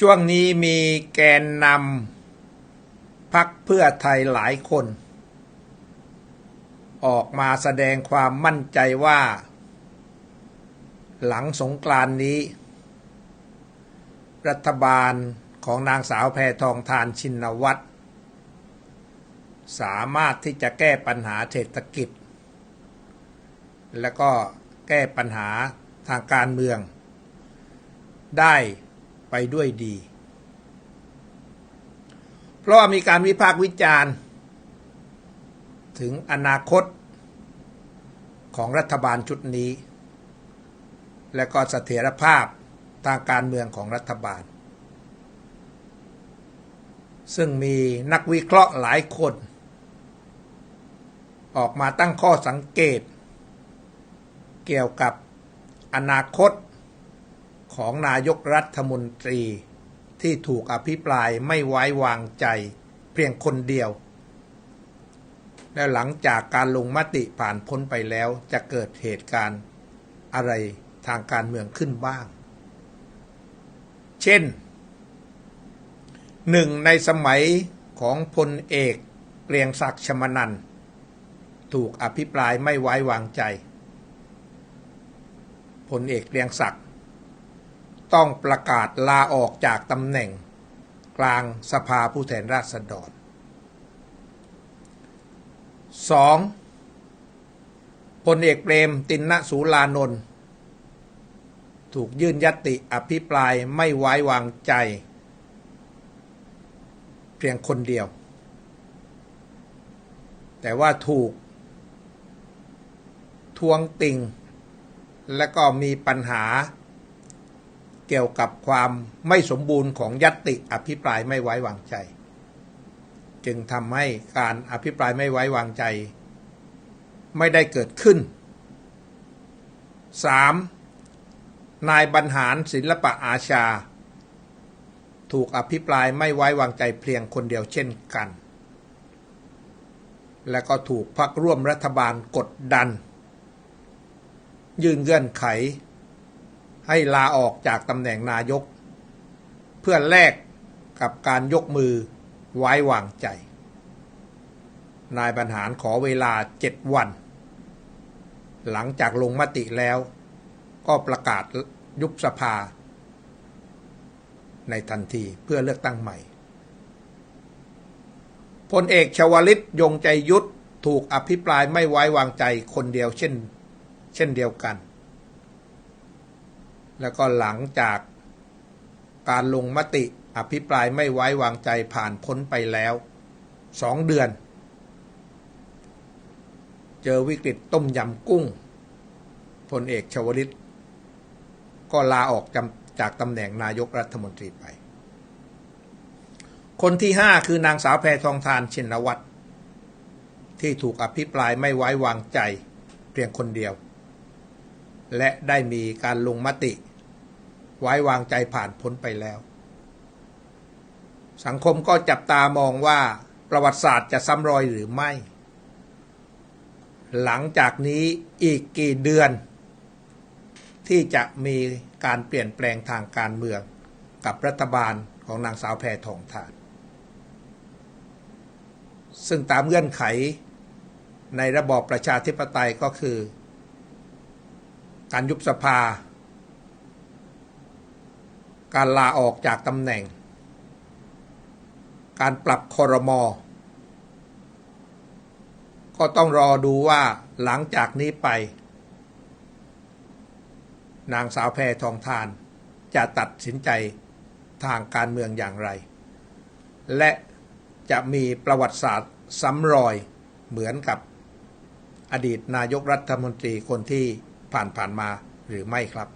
ช่วงนี้มีแกนนำพักเพื่อไทยหลายคน ออกมาแสดงความมั่นใจว่า หลังสงกรานนี้ รัฐบาลของนางสาวแพทองทานชินวัตร สามารถที่จะแก้ปัญหาเศรษฐกิจ และก็แก้ปัญหาทางการเมือง ได้ ไปด้วยดี เพราะว่ามีการวิพากษ์วิจารณ์ ถึงอนาคตของรัฐบาลชุดนี้ และก็เสถียรภาพทางการเมืองของรัฐบาล ซึ่งมีนักวิเคราะห์หลายคน ออกมาตั้งข้อสังเกต เกี่ยวกับอนาคต ของนายกรัฐมนตรีที่ถูกอภิปรายไม่ไว้วางใจเพียงคนเดียว และหลังจากการลงมติผ่านพ้นไปแล้วจะเกิดเหตุการณ์อะไรทางการเมืองขึ้นบ้าง เช่น หนึ่งในสมัยของพลเอกเกรียงศักดิ์ชมนันถูกอภิปรายไม่ไว้วางใจพลเอกเกรียงศักดิ์ ต้องประกาศลาออกจากตำแหน่ง กลางสภาผู้แทนราษฎร 2. พลเอกเปรมตินนสูลานนท์ถูกยื่นยติอภิปรายไม่ไว้วางใจ เพียงคนเดียว แต่ว่าถูก ทวงติงและก็มีปัญหา เกี่ยวกับความไม่สมบูรณ์ของยัตติอภิปรายไม่ไว้วางใจ จึงทำให้การอภิปรายไม่ไว้วางใจ ไม่ได้เกิดขึ้น 3. นายบรรหารศิลปะอาชา ถูกอภิปรายไม่ไว้วางใจเพียงคนเดียวเช่นกัน และก็ถูกพักร่วมรัฐบาลกดดัน ยื่นเงื่อนไข ให้ลาออกจากตำแหน่งนายก เพื่อแลกกับการยกมือไว้วางใจ นายบรรหารขอเวลาเจ็ดวัน หลังจากลงมติแล้ว ก็ประกาศยุบสภา ในทันทีเพื่อเลือกตั้งใหม่พลเอกชวลิตยงใจยุทธถูกอภิปรายไม่ไว้วางใจคนเดียวเช่น เช่นเดียวกัน แล้วก็หลังจากการลงมติอภิปรายไม่ไว้วางใจผ่านพ้นไปแล้วสองเดือน เจอวิกฤตต้มยำกุ้งพลเอกชวลิต ก็ลาออกจากตำแหน่งนายกรัฐมนตรีไป คนที่ห้าคือนางสาวแพทองทานชินวัตรที่ถูกอภิปรายไม่ไว้วางใจเพียงคนเดียว และได้มีการลงมติ ไว้วางใจผ่านพ้นไปแล้ว สังคมก็จับตามองว่าประวัติศาสตร์จะซ้ำรอยหรือไม่ หลังจากนี้อีกกี่เดือน ที่จะมีการเปลี่ยนแปลงทางการเมือง กับรัฐบาลของนางสาวแพทองทาน ซึ่งตามเงื่อนไขในระบอบประชาธิปไตยก็คือ การยุบสภา การลาออกจากตำแหน่ง การปรับคอรมอก็ต้องรอดูว่าหลังจากนี้ไป นางสาวแพทองทานจะตัดสินใจทางการเมืองอย่างไร และจะมีประวัติศาสตร์ซ้ำรอยเหมือนกับอดีตนายกรัฐมนตรีคนที่ ผ่านผ่านมาหรือไม่ครับ